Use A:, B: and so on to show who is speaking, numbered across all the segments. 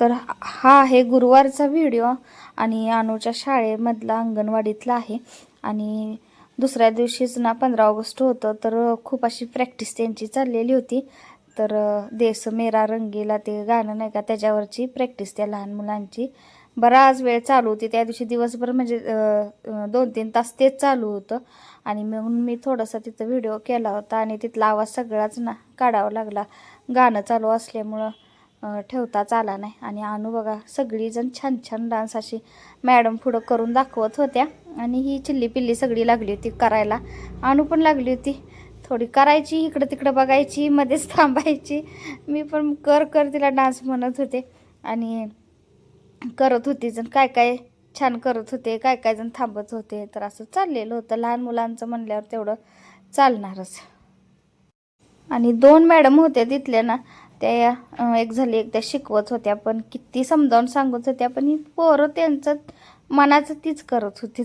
A: तर हा आहे गुरुवारचा व्हिडिओ आणि अनुच्या शाळेमधला अंगणवाडीतला आहे. आणि दुसऱ्या दिवशीच ना पंधरा ऑगस्ट होतं तर खूप अशी प्रॅक्टिस त्यांची चाललेली होती. तर देस मेरा रंगीला ते गाणं नाही का त्याच्यावरची प्रॅक्टिस त्या लहान मुलांची. बराच वेळ चालू होती त्या दिवशी दिवसभर म्हणजे दोन तीन तास तेच चालू होतं. आणि म्हणून मी थोडासा तिथं व्हिडिओ केला होता आणि तिथला आवाज सगळाच ना काढावा लागला. गाणं चालू असल्यामुळं ठेवताच आला नाही. आणि अनु बघा सगळीजण छान छान डान्स अशी मॅडम पुढं करून दाखवत होत्या. आणि ही चिल्ली पिल्ली सगळी लागली होती करायला. अनु पण लागली होती. थोडी करायची इकडं तिकडं बघायची मध्येच थांबायची. मी पण कर कर तिला डान्स म्हणत होते. आणि करत होती जण. काय काय छान करत होते काय काय जण थांबत होते. तर असं चाललेलं होतं. लहान मुलांचं म्हणल्यावर तेवढं चालणारच. आणि दोन मॅडम होत्या तिथल्या ना त्या एक झाली एक त्या शिकवत होत्या पण किती समजावून सांगत होत्या पण ही पोरं त्यांचं मनाचं तीच करत होती.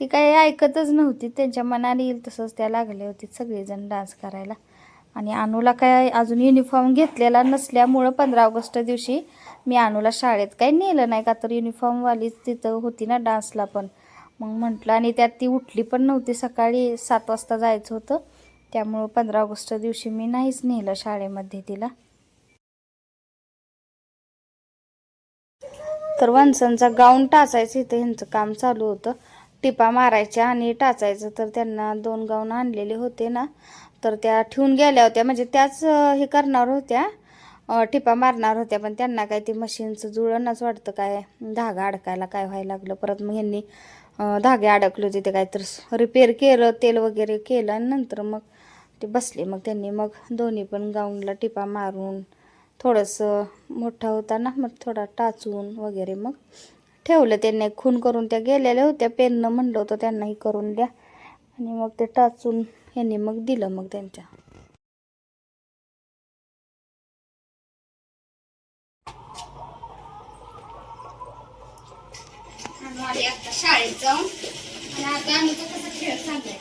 A: ती काही ऐकतच नव्हती. त्यांच्या मनाने येईल तसंच त्या लागल्या होती सगळेजण डान्स करायला. आणि अनुला काय अजून युनिफॉर्म घेतलेला नसल्यामुळं पंधरा ऑगस्ट दिवशी मी अनुला शाळेत काही नेलं नाही का तर युनिफॉर्मवालीच तिथं होती ना डान्सला पण. मग म्हटलं आणि त्यात ती उठली पण नव्हती. सकाळी सात वाजता जायचं होतं. त्यामुळं पंधरा ऑगस्ट दिवशी मी नाहीच नेलं शाळेमध्ये तिला. तर वंशांचा गाऊन टाचायचं इथं ह्यांचं काम चालू होतं. टिपा मारायच्या आणि टाचायचं. तर त्यांना दोन गाऊन आणलेले होते ना. तर त्या ठेवून गेल्या होत्या. म्हणजे त्याच हे करणार होत्या. टिपा मारणार होत्या. पण त्यांना काय ते मशीनचं जुळणच वाटतं. काय धागा अडकायला काय व्हायला लागलं. परत मग ह्यांनी धागे अडकले होते. ते काहीतरी रिपेअर केलं तेल वगैरे केलं. आणि नंतर मग ते बसले. मग त्यांनी मग दोन्ही पण गाऊनला टिपा मारून थोडंसं मोठा होता ना मग थोडा टाचून वगैरे मग ठेवलं त्यांनी. खून करून त्या गेलेल्या होत्या. पेननं म्हणलं होतं त्यांनाही करून द्या. आणि मग ते टाचून यांनी मग दिलं मग त्यांच्या. शाळेत जाऊन. आणि आता आम्ही कसं खेळ चाललाय.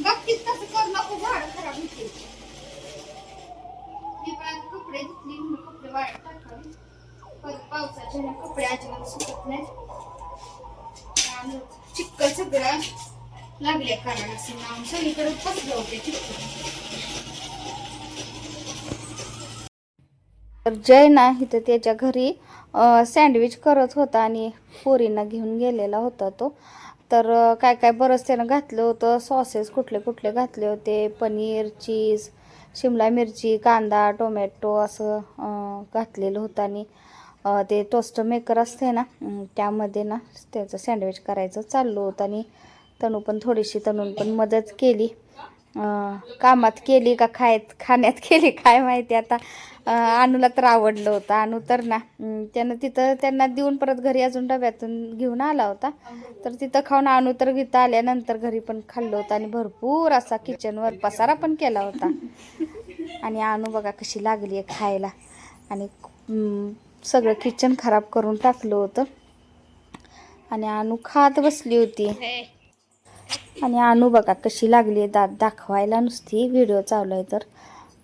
A: बाबतीत तसं करू नको झाडं खराब होते कपडे धुतली म्हणून कपडे वाळत टाकावे परत पावसाचे ना कपडे अजिबात सुकत नाही आणि चिक्कल सगळं लागल्या कारण असं नाव सगळीकडे पसलं होते चिक्कल तर जय ना इथं त्याच्या घरी सँडविच करत होता आणि पोरींना घेऊन गेलेला होता तो. तर काय काय बरंच त्यानं घातलं होतं सॉसेस कुठले कुठले घातले होते पनीर चीज शिमला मिरची कांदा टोमॅटो असं घातलेलं होतं आणि ते टोस्ट मेकर असते ना त्यामध्ये ना त्याचं सँडविच करायचं चाललो होतं आणि तणू पण थोडीशी तणून पण मदत केली. कामात केली का खायत खाण्यात केली काय माहिती आता. अनुला तर आवडलं होतं. अनु तर ना त्यानं तिथं त्यांना देऊन परत घरी अजून डब्यातून घेऊन आला होता. तर तिथं खाऊन अनु तर घेता आल्यानंतर घरी पण खाल्लं होतं आणि भरपूर असा किचनवर पसारा पण केला होता. आणि अनु बघा कशी लागली आहे खायला. आणि सगळं किचन खराब करून टाकलं होतं. आणि अनु खात बसली होती. आणि आणू बघा कशी लागली आहे दात. दाखवायला नुसती व्हिडिओ चालू आहे तर.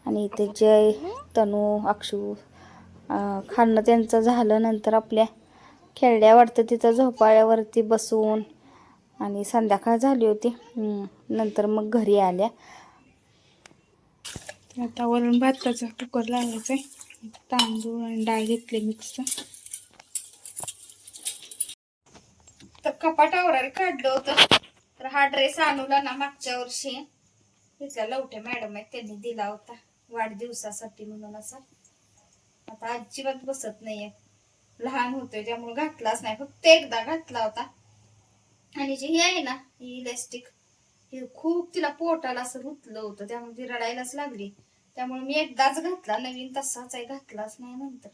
A: आणि इथे जय तनू अक्षू खाणं त्यांचं झालं. नंतर आपल्या खेळल्या वाटतं तिथं झोपाळ्यावरती बसून. आणि संध्याकाळ झाली होती. नंतर मग घरी आल्या.
B: आता वरण भाताचा कुकर लावायचा आहे तांदूळ आणि डाळ घेतले मिक्स.
A: तर आवडायला काढलं होतं. तर हा ड्रेस आणूला ना मागच्या वर्षी. तिथल्या लवठे मॅडम आहेत त्यांनी दिला होता. वाढदिवसासाठी म्हणून असा. आता अजिबात बसत नाहीये. लहान होतोय त्यामुळे घातलाच नाही. फक्त एकदा घातला होता. आणि जी ही आहे ना ही इलेस्टिक हे खूप तिला पोटाला असं रुतलं होतं. त्यामुळे ती रडायलाच लागली. त्यामुळे मी एकदाच घातला. नवीन तसाच आहे घातलाच नाही नंतर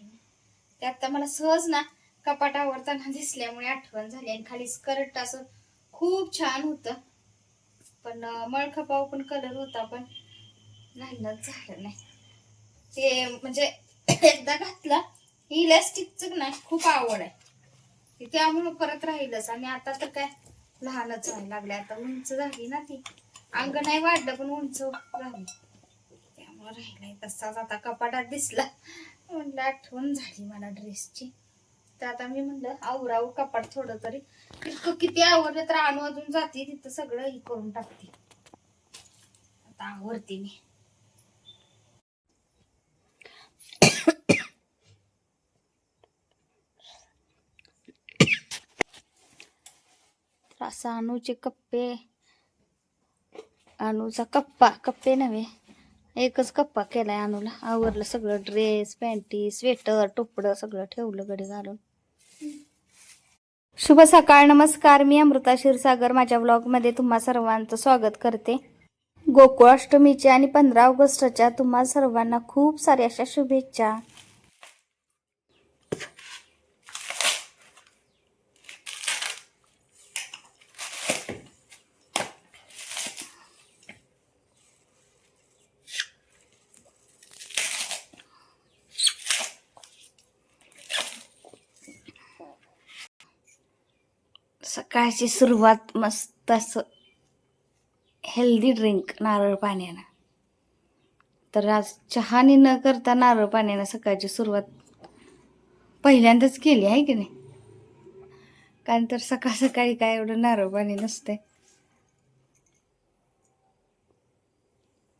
A: ते आता मला सहज ना कपाट आवडताना दिसल्यामुळे आठवण झाली. आणि खाली स्कर्ट असं खूप छान होतं. पण अं, मळखपाव पण कलर होता पण घालणंच झालं नाही. ते म्हणजे एकदा घातला इलॅस्टिकच नाही खूप आवड आहे. त्यामुळं परत राहीलच. आणि आता तर काय लहानच व्हायला लागले. आता उंच झाली ना ती. अंग नाही वाढलं पण उंच राहिली त्यामुळं राहिलाय तसाच आता कपाटात दिसला. म्हणलं आठवण झाली मला ड्रेसची तर आता मी म्हणलं आवराव कपाट थोडं तरी. इतकं किती आवरलं तर आणू अजून जाते तिथं सगळं हे करून टाकते. आता आवरते मी. तर असं अणूचे कप्पे अणूचा कप्पा कप्पे नव्हे एकच कप्पा केलाय अणूला आवरलं सगळं ड्रेस पॅन्टी स्वेटर टोपडं सगळं ठेवलं गडी घालून. शुभ सकाळ नमस्कार. मी अमृता क्षीरसागर. माझ्या ब्लॉगमध्ये तुम्हा सर्वांचं स्वागत करते. गोकुळाष्टमीच्या आणि पंधरा ऑगस्टच्या तुम्हा सर्वांना खूप साऱ्या अशा शुभेच्छा. सकाळची सुरुवात मस्त असं हेल्दी ड्रिंक नारळ पाण्यानं. तर आज चहाने न करता नारळ पाण्यानं सकाळची सुरुवात पहिल्यांदाच केली आहे की नाही? कारण तर सकाळ सकाळी काय एवढं नारळ पाणी नसते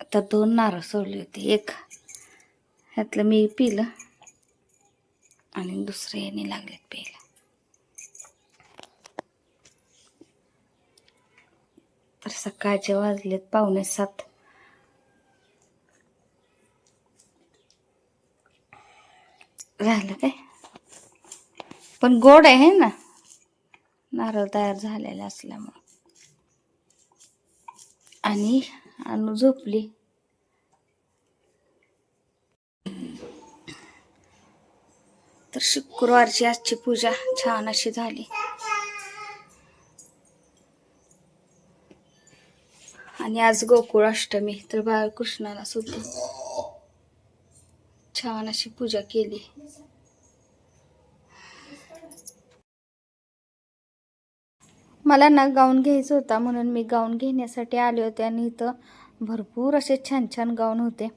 A: आता दोन नारळ सोडली होती. एक ह्यातलं मी पिलं आणि दुसरं याने लागलेत प्यायला. तर सकाळचे वाजलेत पावणे सात. झालं काय? पण गोड आहे ना? नारळ तयार झालेला असल्यामुळं. आणि अनु झोपली. तर शुक्रवारची आजची पूजा छान अशी झाली. आणि आज गोकुळाष्टमी. तर बाळकृष्णाला सुद्धा छान अशी पूजा केली. मला ना गाऊन घ्यायचं होता म्हणून मी गाऊन घेण्यासाठी आले होते आणि इथं भरपूर असे छान छान गाऊन होते.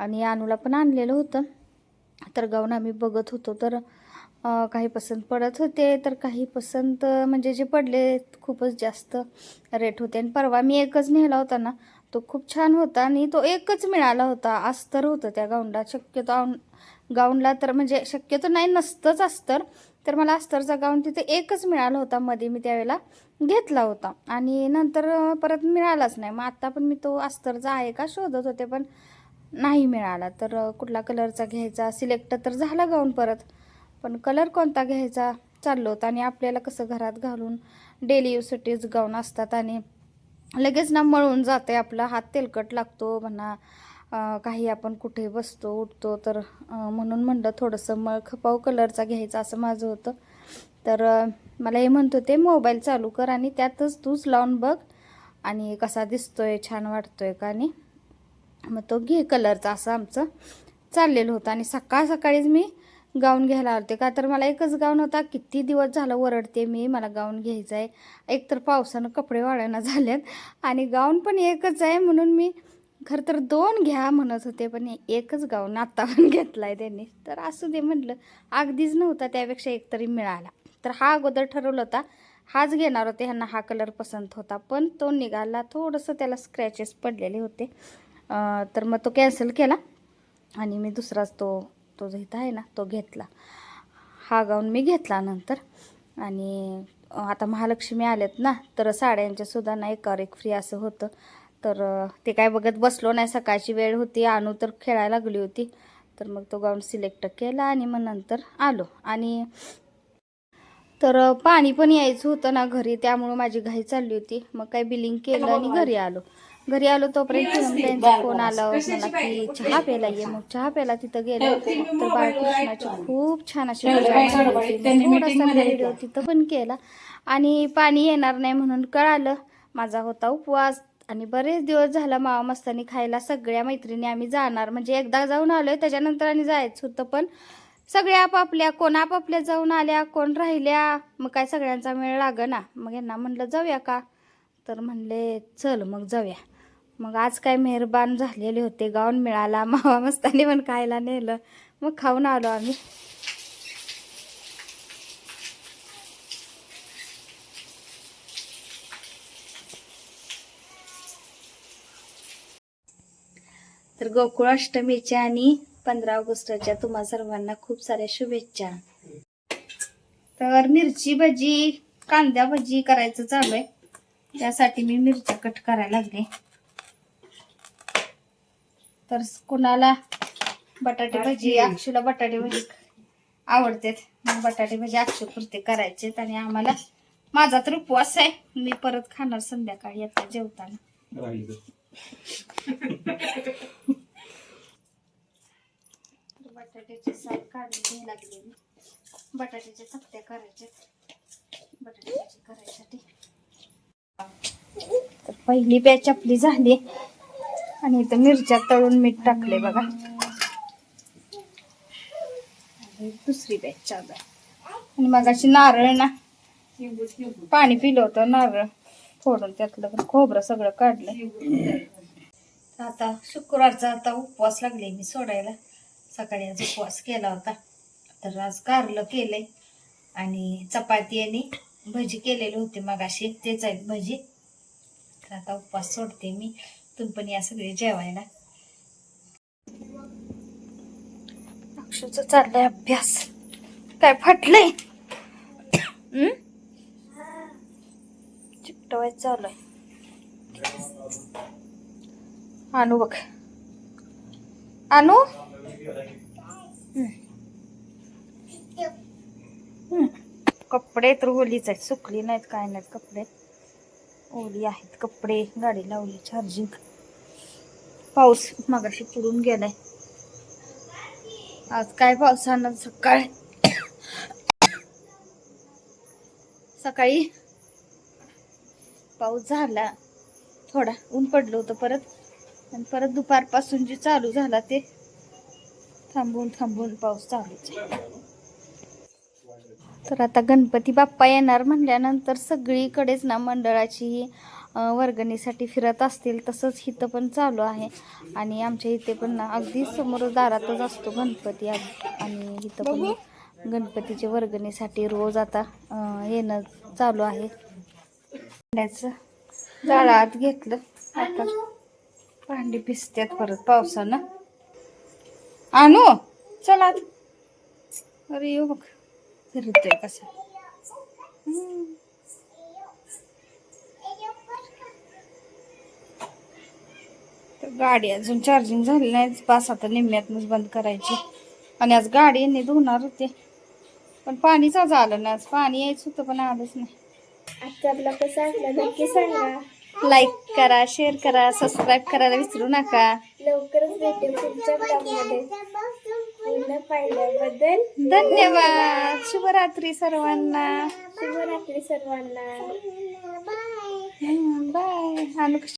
A: आणि अनुला पण आणलेलं होतं. तर गाऊन आम्ही बघत होतो. तर काही पसंत पडत होते तर काही पसंत म्हणजे जे पडले खूपच जास्त रेट होते. आणि परवा मी एकच नेला होता ना तो खूप छान होता आणि तो एकच मिळाला होता. अस्तर होतं त्या गाऊनला. शक्यतो आऊन- गाऊनला तर म्हणजे शक्यतो नाही नसतंच अस्तर. तर मला अस्तरचा गाऊन तिथे एकच मिळाला होता मध्ये मी त्यावेळेला घेतला होता. आणि नंतर परत मिळालाच नाही. मग आत्ता पण मी तो अस्तरचा आहे का शोधत होते पण नाही मिळाला. तर कुठला कलरचा घ्यायचा? सिलेक्ट तर झाला गाऊन परत. पण कलर कोणता घ्यायचा चाललो होता आणि आपल्याला कसं घरात घालून डेली यूजसाठीच गाऊन असतात आणि लगेच ना मळून जाते आपला. हात तेलकट लागतो म्हणा काही आपण कुठे बसतो उठतो तर म्हणून म्हणलं थोडंसं मळ खपाऊ कलरचा घ्यायचा असं माझं होतं. तर मला हे म्हणत होते मोबाईल चालू कर आणि त्यातच तूच लावून बघ आणि कसा दिसतोय छान वाटतोय का आणि मग तो घे कलरचा असं आमचं चाललेलं होतं आणि सकाळ सकाळीच मी गाऊन घ्यायला आवडते. का तर मला एकच गाऊन होता किती दिवस झालं वरडते मी मला गाऊन घ्यायचं आहे एकतर पावसानं कपडे वाळायला झालेत आणि गाऊन पण एकच आहे म्हणून मी खरं तर दोन घ्या म्हणत होते पण एकच गाऊन आत्ता पण घेतला आहे त्यांनी. तर असू दे म्हटलं अगदीच नव्हता त्यापेक्षा एक तरी मिळाला. तर हा अगोदर ठरवलं होता हाच घेणार होते ह्यांना हा कलर पसंत होता पण तो निघाला थोडंसं त्याला स्क्रॅचेस पडलेले होते. तर मग तो कॅन्सल केला आणि मी दुसराच तो तो जो इथं आहे ना तो घेतला. हा गाऊन मी घेतला नंतर. आणि आता महालक्ष्मी आल्यात ना तर साड्यांच्या सुद्धा ना एकावर एक फ्री असं होतं. तर ते काय बघत बसलो नाही. सकाळची वेळ होती आणू तर खेळायला लागली होती. तर मग तो गाऊन सिलेक्ट केला आणि मग नंतर आलो. आणि तर पाणी पण यायचं होतं ना घरी त्यामुळं माझी घाई चालली होती. मग काय बिलिंग केलं आणि घरी आलो. घरी आलो तोपर्यंत त्यांचा फोन आला मला की चहा प्यायला ये मग चहा प्यायला तिथं गेले तर बाळकृष्णाची खूप छान अशी थोडासा व्हिडिओ तिथं पण केला. आणि पाणी येणार नाही म्हणून कळालं माझा होता उपवास. आणि बरेच दिवस झाला मावा मस्तानी खायला सगळ्या मैत्रिणी आम्ही जाणार. म्हणजे एकदा जाऊन आलोय त्याच्यानंतर आणि जायचं होतं पण सगळ्या आपापल्या कोण आपापल्या जाऊन आल्या कोण राहिल्या मग काय सगळ्यांचा मेळ लाग ना मग यांना म्हणलं जाऊया का? तर म्हणले चल मग जाऊया. मग आज काय मेहरबान झालेले होते गाऊन मिळाला मावा मस्ताने पण खायला नेलं मग खाऊन आलो आम्ही. तर गोकुळाष्टमीच्या आणि पंधरा ऑगस्टच्या तुम्हा सर्वांना खूप साऱ्या शुभेच्छा. तर मिरची भजी कांद्या भजी करायचं चालू आहे. त्यासाठी मी मिरच्या कट करायला लागले. तर कुणाला बटाटे भजी अक्षूला बटाटे भजी आवडतात. मग बटाटे भजी अक्षू पुरते करायचे आणि आम्हाला माझा तर उपवास आहे. मी परत खाणार संध्याकाळी आता जेवताना. बटाट्याची साल काढून घ्यायला लागले बटाट्याच्या चकत्या करायच्या बटाटे भाजी करायसाठी पहिली बॅच आपली झाली. आणि इथं मिरच्या तळून मीठ टाकले बघा. दुसरी बॅच चालू आहे आणि मगाशी नारळ ना पाणी पिलं होतं नारळ फोडून त्यातलं खोबरं सगळं काढलं आता शुक्रवारचा आता उपवास लागले मी सोडायला. सकाळी आज उपवास केला होता. तर आज कारलं केलंय. आणि चपाती आणि भजी केलेली होती मगाशी. तेच आहेत भजी. तर आता उपवास सोडते मी. तुम्ही पण या सगळे जेवायला. अक्षूचा चाललाय अभ्यास. काय फाटलंय? हम्म? चिकटवायचं चालू आहे आणू बघ. आणू? कपडे तर ओलीच आहेत. सुकली नाहीत काय नाहीत कपडे. ओली आहेत कपडे गाडी लावली चार्जिंग पाऊस मगाशी पुरून गेलाय. आज काय पावसानं सकाळ? सकाळी पाऊस झाला. थोडा ऊन पडलं होतं परत. आणि परत दुपारपासून जे चालू झाला ते थांबून थांबून पाऊस चालूच आहे. तर आता गणपती बाप्पा येणार म्हणल्यानंतर सगळीकडेच ना मंडळाची ही वर्गणीसाठी फिरत असतील तसंच इथं पण चालू आहे. आणि आमच्या इथे पण ना अगदी समोर दारातच असतो गणपती आणि इथं पण गणपतीच्या वर्गणीसाठी रोज आता येणं चालू आहे. भांड्याचं जाळात घेतलं. आता भांडी भिजतात परत पावसानं. आणू चला अरे येऊ बघ. फिरतोय कसं. तर गाडी अजून चार्जिंग झाली नाही. पास आता निम्म्यातनच बंद करायची. आणि आज गाडी यांनी धुणार होते. पण पाणीच आज आलं नाही. आज पाणी यायचं होतं पण आलंच नाही.
B: आजचा आपला कसा असला नक्की सांगा.
A: लाईक करा शेअर करा सबस्क्राईब करायला विसरू नका.
B: लवकरच भेटू पुढच्या ब्लॉगमध्ये पूर्ण पाहिल्याबद्दल
A: धन्यवाद. शुभरात्री सर्वांना.
B: शुभरात्री सर्वांना.
A: बाय आणू